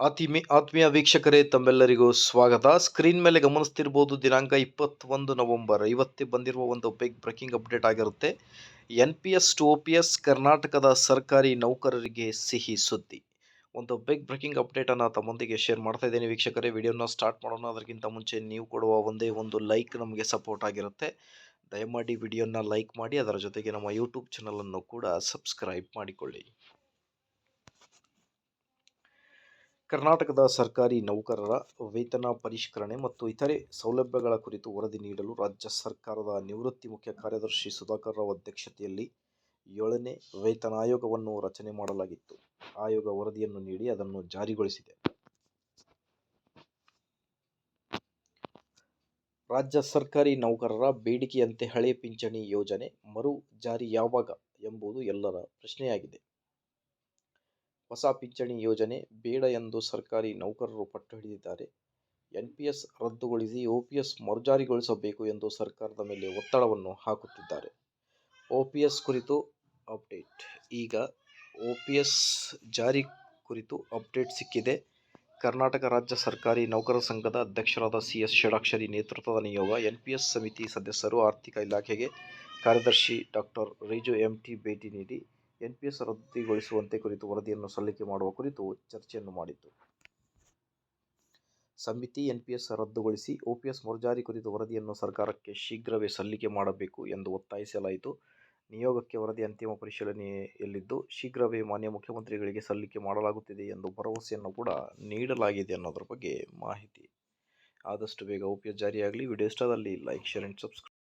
ಆತ್ಮೀ ಆತ್ಮೀಯ ವೀಕ್ಷಕರೇ, ತಮ್ಮೆಲ್ಲರಿಗೂ ಸ್ವಾಗತ. ಸ್ಕ್ರೀನ್ ಮೇಲೆ ಗಮನಿಸ್ತಿರ್ಬೋದು, ದಿನಾಂಕ ಇಪ್ಪತ್ತೊಂದು ನವೆಂಬರ್. ಇವತ್ತೇ ಬಂದಿರುವ ಒಂದು ಬಿಗ್ ಬ್ರೇಕಿಂಗ್ ಅಪ್ಡೇಟ್ ಆಗಿರುತ್ತೆ. N P S to O P S ಕರ್ನಾಟಕದ ಸರ್ಕಾರಿ ನೌಕರರಿಗೆ ಸಿಹಿ ಸುದ್ದಿ. ಒಂದು ಬಿಗ್ ಬ್ರೇಕಿಂಗ್ ಅಪ್ಡೇಟನ್ನು ತಮ್ಮೊಂದಿಗೆ ಶೇರ್ ಮಾಡ್ತಾ ಇದ್ದೀನಿ ವೀಕ್ಷಕರೇ. ವಿಡಿಯೋನ ಸ್ಟಾರ್ಟ್ ಮಾಡೋಣ. ಅದಕ್ಕಿಂತ ಮುಂಚೆ ನೀವು ಕೊಡುವ ಒಂದೇ ಒಂದು ಲೈಕ್ ನಮಗೆ ಸಪೋರ್ಟ್ ಆಗಿರುತ್ತೆ. ದಯಮಾಡಿ ವಿಡಿಯೋನ ಲೈಕ್ ಮಾಡಿ. ಅದರ ಜೊತೆಗೆ ನಮ್ಮ ಯೂಟ್ಯೂಬ್ ಚಾನಲನ್ನು ಕೂಡ ಸಬ್ಸ್ಕ್ರೈಬ್ ಮಾಡಿಕೊಳ್ಳಿ. ಕರ್ನಾಟಕದ ಸರ್ಕಾರಿ ನೌಕರರ ವೇತನ ಪರಿಷ್ಕರಣೆ ಮತ್ತು ಇತರೆ ಸೌಲಭ್ಯಗಳ ಕುರಿತು ವರದಿ ನೀಡಲು ರಾಜ್ಯ ಸರ್ಕಾರದ ನಿವೃತ್ತಿ ಮುಖ್ಯ ಕಾರ್ಯದರ್ಶಿ ಸುಧಾಕರ್ ರಾವ್ ಅಧ್ಯಕ್ಷತೆಯಲ್ಲಿ ಏಳನೇ ವೇತನ ಆಯೋಗವನ್ನು ರಚನೆ ಮಾಡಲಾಗಿತ್ತು. ಆಯೋಗ ವರದಿಯನ್ನು ನೀಡಿ ಅದನ್ನು ಜಾರಿಗೊಳಿಸಿದೆ. ರಾಜ್ಯ ಸರ್ಕಾರಿ ನೌಕರರ ಬೇಡಿಕೆಯಂತೆ ಹಳೆ ಪಿಂಚಣಿ ಯೋಜನೆ ಮರು ಜಾರಿ ಯಾವಾಗ ಎಂಬುದು ಎಲ್ಲರ ಪ್ರಶ್ನೆಯಾಗಿದೆ. ಹೊಸ ಪಿಂಚಣಿ ಯೋಜನೆ ಬೇಡ ಎಂದು ಸರ್ಕಾರಿ ನೌಕರರು ಪಟ್ಟು ಹಿಡಿದಿದ್ದಾರೆ. ಎನ್ ಪಿ ಎಸ್ ರದ್ದುಗೊಳಿಸಿ ಒ ಪಿ ಎಸ್ ಮರುಜಾರಿಗೊಳಿಸಬೇಕು ಎಂದು ಸರ್ಕಾರದ ಮೇಲೆ ಒತ್ತಡವನ್ನು ಹಾಕುತ್ತಿದ್ದಾರೆ. ಒ ಪಿ ಎಸ್ ಕುರಿತು ಅಪ್ಡೇಟ್. ಈಗ ಒ ಪಿ ಎಸ್ ಜಾರಿ ಕುರಿತು ಅಪ್ಡೇಟ್ ಸಿಕ್ಕಿದೆ. ಕರ್ನಾಟಕ ರಾಜ್ಯ ಸರ್ಕಾರಿ ನೌಕರ ಸಂಘದ ಅಧ್ಯಕ್ಷರಾದ ಸಿ ಎಸ್ ಷಡಾಕ್ಷರಿ ನೇತೃತ್ವದ ನಿಯೋಗ, ಎನ್ ಪಿ ಎಸ್ ಸಮಿತಿ ಸದಸ್ಯರು ಆರ್ಥಿಕ ಇಲಾಖೆಗೆ ಕಾರ್ಯದರ್ಶಿ ಡಾಕ್ಟರ್ ರಿಜು ಎಂ ಟಿ ಭೇಟಿ ನೀಡಿ ಎನ್ ಪಿ ಎಸ್ ರದ್ದುಗೊಳಿಸುವಂತೆ ಕುರಿತು ವರದಿಯನ್ನು ಸಲ್ಲಿಕೆ ಮಾಡುವ ಕುರಿತು ಚರ್ಚೆಯನ್ನು ಮಾಡಿತು ಸಮಿತಿ ಎನ್ ಪಿ ಎಸ್ ರದ್ದುಗೊಳಿಸಿ ಒ ಪಿ ಎಸ್ ಮರುಜಾರಿ ಕುರಿತು ವರದಿಯನ್ನು ಸರ್ಕಾರಕ್ಕೆ ಶೀಘ್ರವೇ ಸಲ್ಲಿಕೆ ಮಾಡಬೇಕು ಎಂದು ಒತ್ತಾಯಿಸಲಾಯಿತು. ನಿಯೋಗಕ್ಕೆ ವರದಿ ಅಂತಿಮ ಪರಿಶೀಲನೆಯಲ್ಲಿದ್ದು, ಶೀಘ್ರವೇ ಮಾನ್ಯ ಮುಖ್ಯಮಂತ್ರಿಗಳಿಗೆ ಸಲ್ಲಿಕೆ ಮಾಡಲಾಗುತ್ತಿದೆ ಎಂದು ಭರವಸೆಯನ್ನು ಕೂಡ ನೀಡಲಾಗಿದೆ ಅನ್ನೋದ್ರ ಬಗ್ಗೆ ಮಾಹಿತಿ. ಆದಷ್ಟು ಬೇಗ ಓಪಿಎಸ್ ಜಾರಿಯಾಗಲಿ. ವಿಡಿಯೋ ಇಷ್ಟದಲ್ಲಿ ಲೈಕ್, ಶೇರ್ ಆ್ಯಂಡ್ ಸಬ್ಸ್ಕ್ರೈಬ್